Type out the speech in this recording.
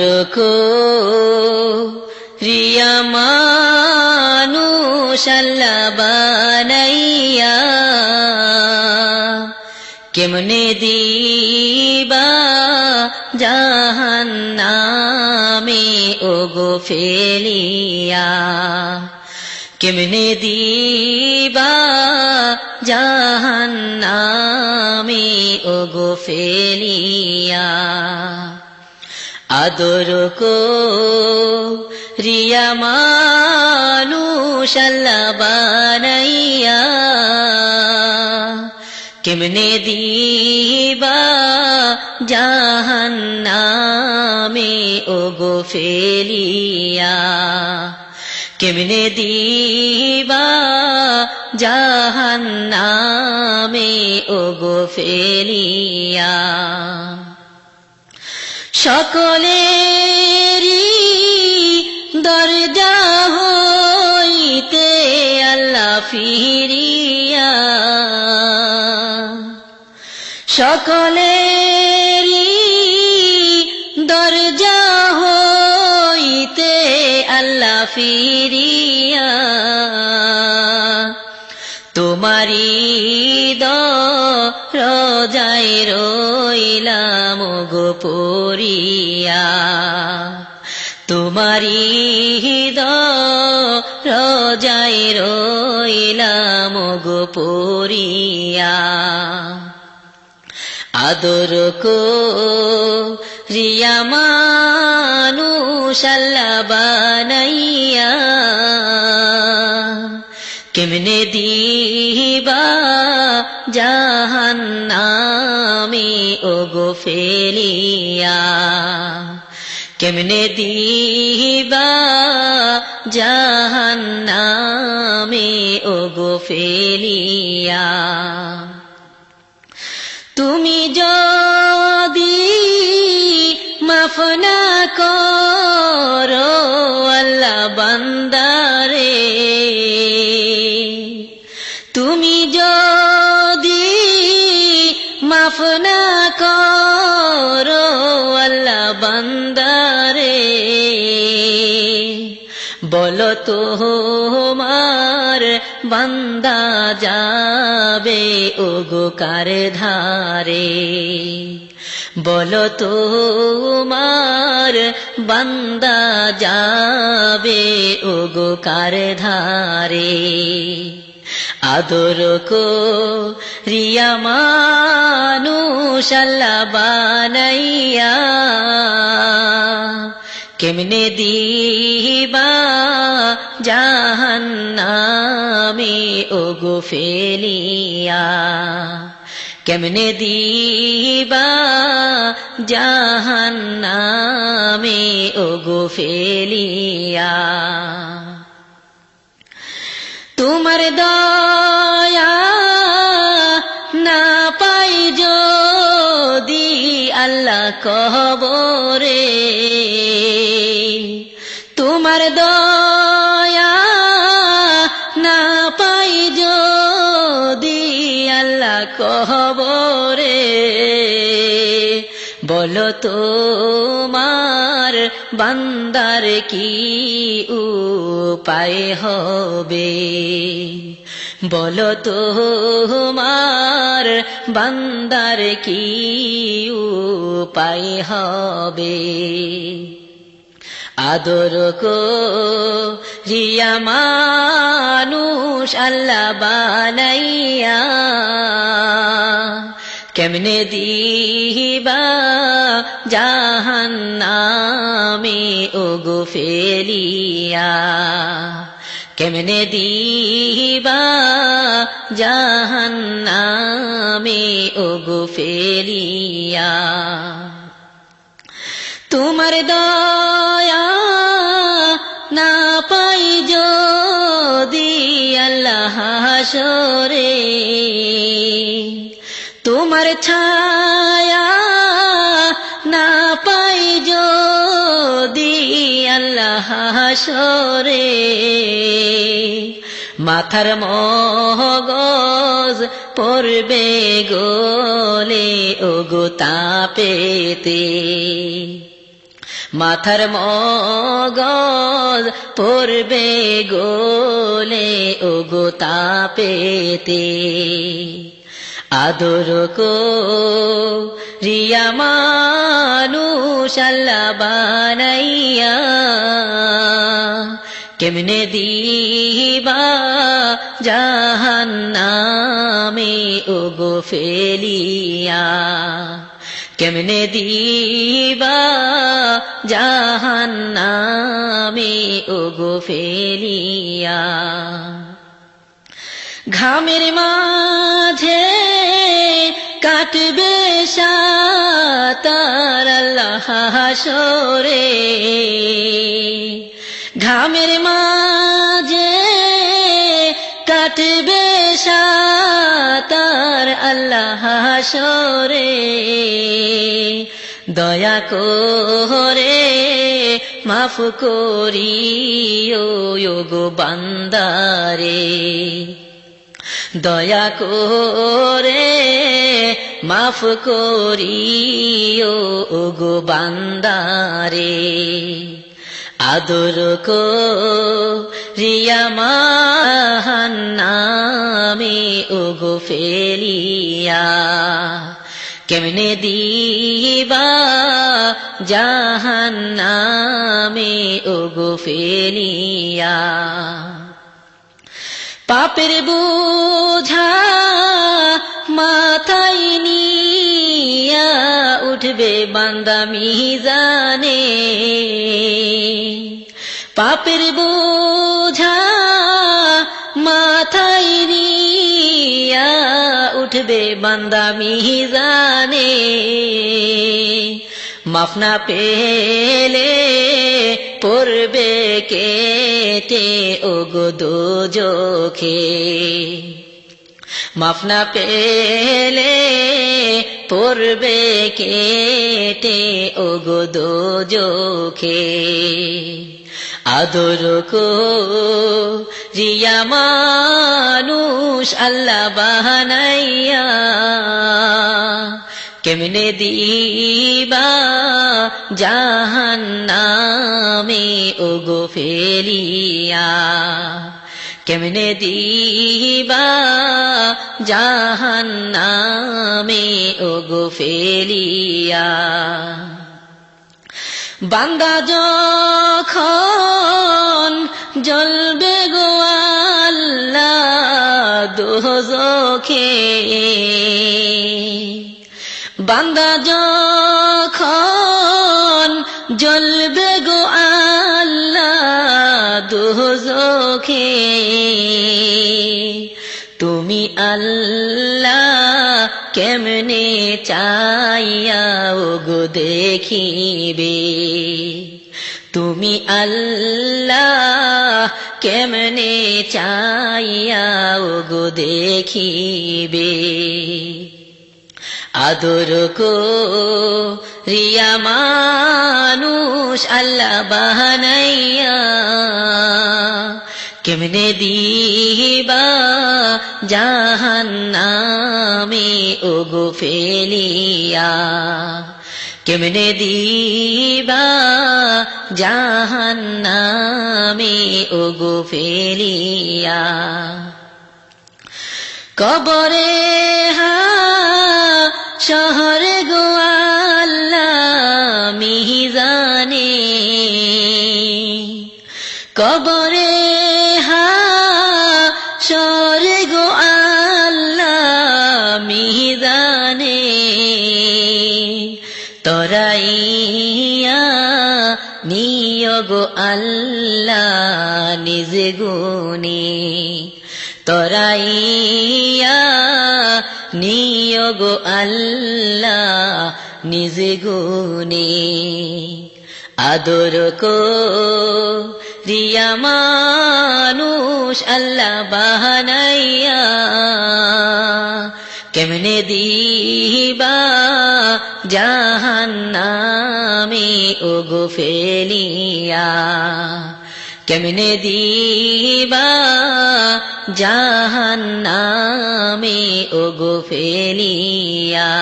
রুকু রিয়া মানুষ আল্লাহ বানাইয়া, কেমনে দিবা জাহান্নামে ওগো ফেলিয়া, কেমনে দিবা জাহান্নামে ওগো ফেলিয়া। আদর রিয়া মানুষ আল্লাহ বানাইয়া। কেমনে দিবা জাহান্নামে ওগো ফেলিয়া। কেমনে দিবা জাহান্নামে ওগো ফেলিয়া। সকলেরই দরজা হইতে আল্লাহ ফিরিয়া। সকলেরই দরজা হইতে আল্লাহ ফিরিয়া। তোমারি রজায় রইলাম গো পরিয়া। তোমারি রজায় রইলাম গো পরিয়া। আদর কো রিয়া মানুষ বানাইয়া কেমনে দিবা জাহান্নামে ওগো ফেলিয়া? কেমনে দিবা জাহান্নামে ওগো ফেলিয়া? তুমি যদি বান্দারে বলো তো মার বান্দা যাবে ওগো কার ধারে? বলো তো মার বান্দা যাবে ওগো কার ধারে? আদর কো রিয়া মানুষ আল্লাহ বানাইয়া, কেমনে দিবা জাহান্নামে ওগো ফেলিয়া, কেমনে দিবা জাহান্নামে ওগো ফেলিয়া। তোমার দয়া না পাই যদি আল্লাহ কবরে। তোমার দয়া না পাই যদি আল্লাহ কবরে। বলো তোমার বান্দার কি উপায় হবে? বলো তোমার বান্দার কি উপায় হবে? আদর কো রিয়া মানুষ আল্লাহ বানাইয়া কেমনে দিবা জাহান্নামে, ওগো ফেলিয়া? কেমনে দিবা জাহান্নামে, ওগো ফেলিয়া? তোমার দয়া না পাই যদি আল্লাহ হাসরে তোমার ছায়া না পাই যদি আল্লাহ হাসরে। মাথার মগজ পড়বে গোলে, ওগো তাপেতে। মাথার মগজ পড়বে গোলে ও গো তাপেতে। আদর রিয়া মানুষ আল্লাহ বানাইয়া। কেমনে দিবা জাহান্নামে ও গো ফেলিয়া। কেমনে দিবা জাহান্নামে ও গো ফেলিয়া। ঘামের মাঝে কাটবে সাতার আল্লাহ হাসরে। ঘামের মাঝে কাটবে সাতার আল্লাহ হাসরে। দয়া করে মাফ করিও গো বান্দারে। দয়া করে মাফ করিও গো বান্দারে। আদর কো রিয়া মাহান্নামে ও গো ফেলিয়া। কেমনে দিবা জাহান্নামে ও গো ফেলিয়া। পাপের বোঝা মাথায় নিয়া উঠবে বান্দা মিজানে। পাপের বোঝা মাথায় নিয়া উঠবে বান্দা মিজানে। মাফনা পেলে পড়বে কেটে ও গো দোজখে মাফনা পেলে পড়বে কেটে ও গো দোজখে। আদর কো রিয়া মানুষ আল্লাহ বাহানাইয়া কেমনে দিবা জাহান্নামে ও গো ফেলিয়া? কেমনে দিবা জাহান্নামে ও গো ফেলিয়া? বান্দা যখন জ্বলবে গো আল্লাহ দোজখে বান্দা যখন জ্বলবে গো আল্লাহ দোজখে তুমি আল্লাহ কেমনে চাইয়া গো দেখিবে? তুমি আল্লাহ কেমনে চাইয়া গো দেখিবে? আদর কো রিয়া মানুষ আল্লাহ বাহানাইয়া। কেমনে দিবা জাহান্নামে ও গো ফেলিয়া কেমনে দিবা জাহান্নামে ও গো ফেলিয়া কবরে শহরে গোয়াল্লা মিহিজানে। কবরে হা শহরে গোয়াল্লা মিহিজানে। তরাইয়া নিয়োগ আল্লাহ নিজ গুণী। তরাইয়া নিয়োগ আল্লাহ নিজ গুণে আদর কো রিয়া মানুষ আল্লাহ বাহানাইয়া কেমনে দিবা জাহান্নামে ও গো ফেলিয়া? কেমনে দিবা জাহান্নামে ও গো ফেলিয়া।